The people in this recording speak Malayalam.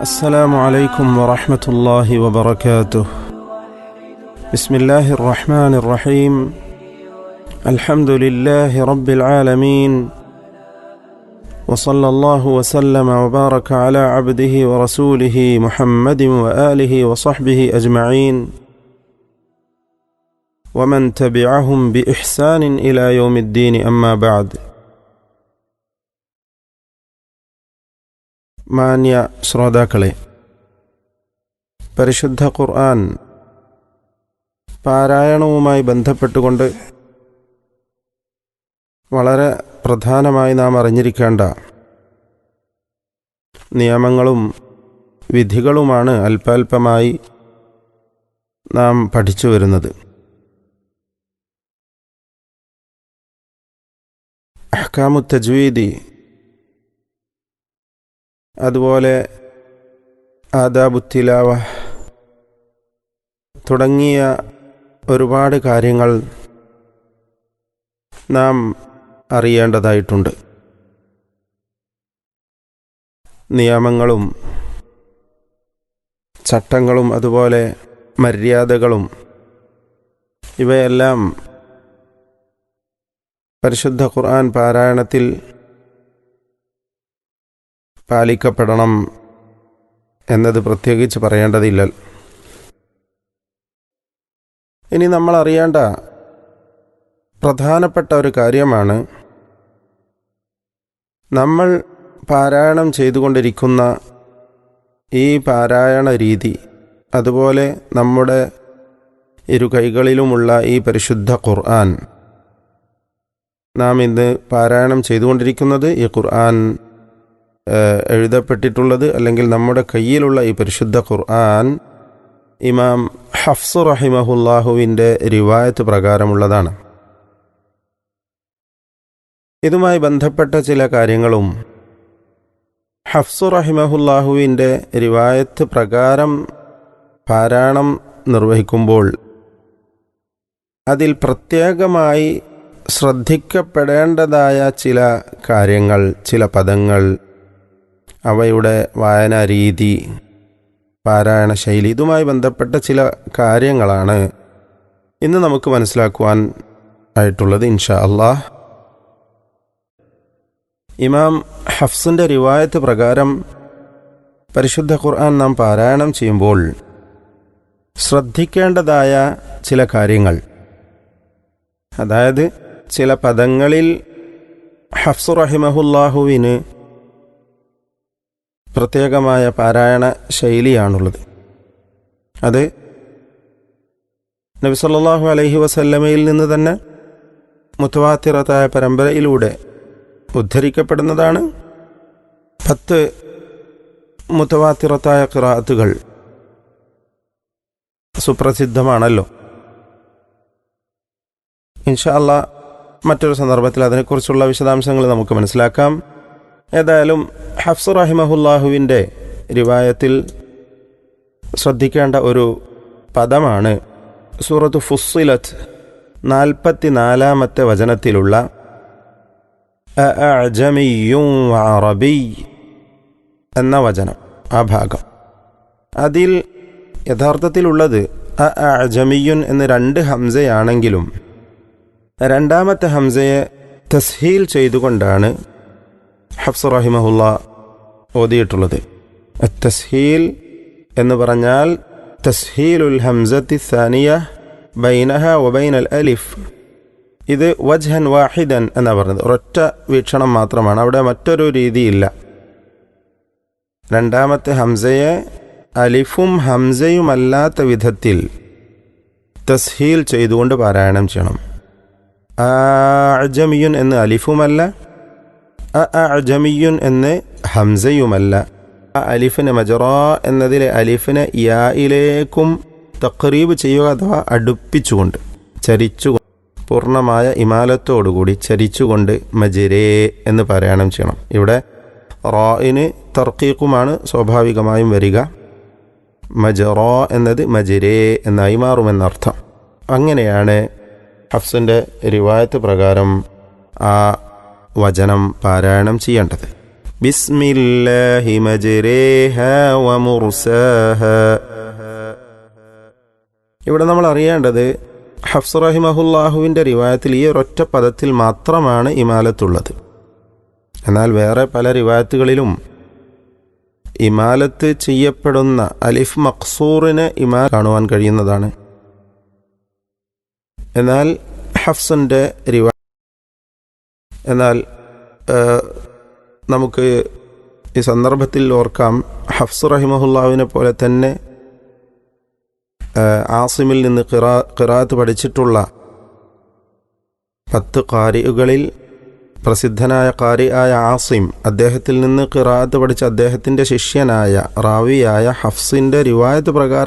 السلام عليكم ورحمة الله وبركاته. بسم الله الرحمن الرحيم. الحمد لله رب العالمين. وصلى الله وسلم وبارك على عبده ورسوله محمد وآله وصحبه أجمعين. ومن تبعهم بإحسان إلى يوم الدين أما بعد. മാന്യ ശ്രോതാക്കളെ പരിശുദ്ധ ഖുർആൻ പാരായണവുമായി ബന്ധപ്പെട്ടുകൊണ്ട് വളരെ പ്രധാനമായി നാം അറിഞ്ഞിരിക്കേണ്ട നിയമങ്ങളും വിധികളുമാണ് അല്പാൽപമായി നാം പഠിച്ചു വരുന്നത്. അഹ്കാമു തജ്വീദി അതുപോലെ ആദാബുത്തിലാവ തുടങ്ങിയ ഒരുപാട് കാര്യങ്ങൾ നാം അറിയേണ്ടതായിട്ടുണ്ട്. നിയമങ്ങളും ചട്ടങ്ങളും അതുപോലെ മര്യാദകളും ഇവയെല്ലാം പരിശുദ്ധ ഖുർആൻ പാരായണത്തിൽ പാലിക്കപ്പെടണം എന്നത് പ്രത്യേകിച്ച് പറയേണ്ടതില്ല. ഇനി നമ്മൾ അറിയേണ്ട പ്രധാനപ്പെട്ട ഒരു കാര്യമാണ് നമ്മൾ പാരായണം ചെയ്തുകൊണ്ടിരിക്കുന്ന ഈ പാരായണ രീതി അതുപോലെ നമ്മുടെ ഇരു കൈകളിലുമുള്ള ഈ പരിശുദ്ധ ഖുർആൻ. നാം ഇന്ന് പാരായണം ചെയ്തുകൊണ്ടിരിക്കുന്നത് ഈ ഖുർആൻ എഴുതപ്പെട്ടിട്ടുള്ളത് അല്ലെങ്കിൽ നമ്മുടെ കയ്യിലുള്ള ഈ പരിശുദ്ധ ഖുർആൻ ഇമാം ഹഫ്സു റഹിമഹുല്ലാഹുവിന്റെ റിവായത്ത് പ്രകാരമുള്ളതാണ്. ഇതുമായി ബന്ധപ്പെട്ട ചില കാര്യങ്ങളും ഹഫ്സു റഹിമഹുല്ലാഹുവിന്റെ റിവായത്ത് പ്രകാരം പാരായണം നിർവഹിക്കുമ്പോൾ അതിൽ പ്രത്യേകമായി ശ്രദ്ധിക്കപ്പെടേണ്ടതായ ചില കാര്യങ്ങൾ ചില പദങ്ങൾ അവയുടെ വായനാ രീതി പാരായണ ശൈലി ഇതുമായി ബന്ധപ്പെട്ട ചില കാര്യങ്ങളാണ് ഇന്ന് നമുക്ക് മനസ്സിലാക്കുവാൻ ആയിട്ടുള്ളത് ഇൻഷാ അള്ളാഹ് ഇമാം ഹഫ്സിന്റെ റിവായത്ത് പ്രകാരം പരിശുദ്ധ ഖുർആൻ നാം പാരായണം ചെയ്യുമ്പോൾ ശ്രദ്ധിക്കേണ്ടതായ ചില കാര്യങ്ങൾ. അതായത് ചില പദങ്ങളിൽ ഹഫ്സു റഹിമഹുല്ലാഹുവിന് പ്രത്യേകമായ പാരായണ ശൈലിയാണുള്ളത്. അത് നബി സല്ലല്ലാഹു അലൈഹി വസല്ലമയിൽ നിന്ന് തന്നെ മുത്തവാത്തിറത്തായ പരമ്പരയിലൂടെ ഉദ്ധരിക്കപ്പെടുന്നതാണ്. പത്ത് മുത്തവാത്തിറത്തായ ഖിറാത്തുകൾ സുപ്രസിദ്ധമാണല്ലോ. ഇൻഷാ അല്ലാ മറ്റൊരു സന്ദർഭത്തിൽ അതിനെക്കുറിച്ചുള്ള വിശദാംശങ്ങൾ നമുക്ക് മനസ്സിലാക്കാം. ഏതായാലും ഹഫ്സു റഹിമഹുല്ലാഹുവിന്റെ റിവായത്തിൽ ശ്രദ്ധിക്കേണ്ട ഒരു പദമാണ് സൂറത്ത് ഫുസ്സിലത്ത് നാൽപ്പത്തി നാലാമത്തെ വചനത്തിലുള്ള അറബി എന്ന വചനം ആ ഭാഗം. അതിൽ യഥാർത്ഥത്തിലുള്ളത് അജമിയുൻ എന്ന് രണ്ട് ഹംസയാണെങ്കിലും രണ്ടാമത്തെ ഹംസയെ തസ്ഹീൽ ചെയ്തുകൊണ്ടാണ് ഹഫ്സ് റഹിമഹുല്ല ഓതിയിട്ടുള്ളത്. തസ്ഹീൽ എന്ന് പറഞ്ഞാൽ തസ്ഹീലുൽ ഹംസത്തി സാനിയ ബൈനഹ ഒബൈൻ അൽ അലിഫ്. ഇത് വജ്ഹൻ വാഹിദൻ എന്നാണ് പറഞ്ഞത്. ഒരൊറ്റ വീക്ഷണം മാത്രമാണ്. അവിടെ മറ്റൊരു രീതിയില്ല. രണ്ടാമത്തെ ഹംസയെ അലിഫും ഹംസയുമല്ലാത്ത വിധത്തിൽ തസ്ഹീൽ ചെയ്തുകൊണ്ട് പാരായണം ചെയ്യണം. അജമിയുൻ എന്ന് അലിഫുമല്ല അജമിയുൻ എന്ന് ഹംസയുമല്ല. ആ അലിഫിനെ മജറ എന്നതിലെ അലിഫിനെ യായിലേക്കും തക്രീബ് ചെയ്യുക അഥവാ അടുപ്പിച്ചുകൊണ്ട് ചരിച്ചു പൂർണമായ ഇമാലത്തോടുകൂടി ചരിച്ചുകൊണ്ട് മജിരേ എന്ന് പാരായണം ചെയ്യണം. ഇവിടെ റോയിന് തർക്കീക്കുമാണ് സ്വാഭാവികമായും വരിക. മജറോ എന്നത് മജിരേ എന്നായി മാറുമെന്നർത്ഥം. അങ്ങനെയാണ് ഹഫ്സിന്റെ റിവായത്ത് പ്രകാരം ആ വചനം പാരായണം ചെയ്യേണ്ടത്. ബിസ്മില്ലാഹി ഇവിടെ നമ്മൾ അറിയേണ്ടത് ഹഫ്സ് റഹിമഹുല്ലാഹുവിന്റെ റിവായത്തിൽ ഈ ഒരൊറ്റ പദത്തിൽ മാത്രമാണ് ഇമാലത്തുള്ളത്. എന്നാൽ വേറെ പല റിവായത്തുകളിലും ഇമാലത്ത് ചെയ്യപ്പെടുന്ന അലിഫ് മക്സൂറിന് ഇമാ കാണുവാൻ കഴിയുന്നതാണ്. എന്നാൽ ഹഫ്സിന്റെ റിവാ എന്നാൽ നമുക്ക് ഈ സന്ദർഭത്തിൽ ഓർക്കാം ഹഫ്സ് റഹിമഹുല്ലാവിനെ പോലെ തന്നെ ആസിമിൽ നിന്ന് കിറാ കിറാത്ത് പഠിച്ചിട്ടുള്ള പത്ത് കാരികളിൽ പ്രസിദ്ധനായ കാരി ആയ ആസിം അദ്ദേഹത്തിൽ നിന്ന് കിറാത്ത് പഠിച്ച അദ്ദേഹത്തിന്റെ ശിഷ്യനായ റാവിയായ ഹഫ്സിന്റെ റിവായത്ത് പ്രകാരം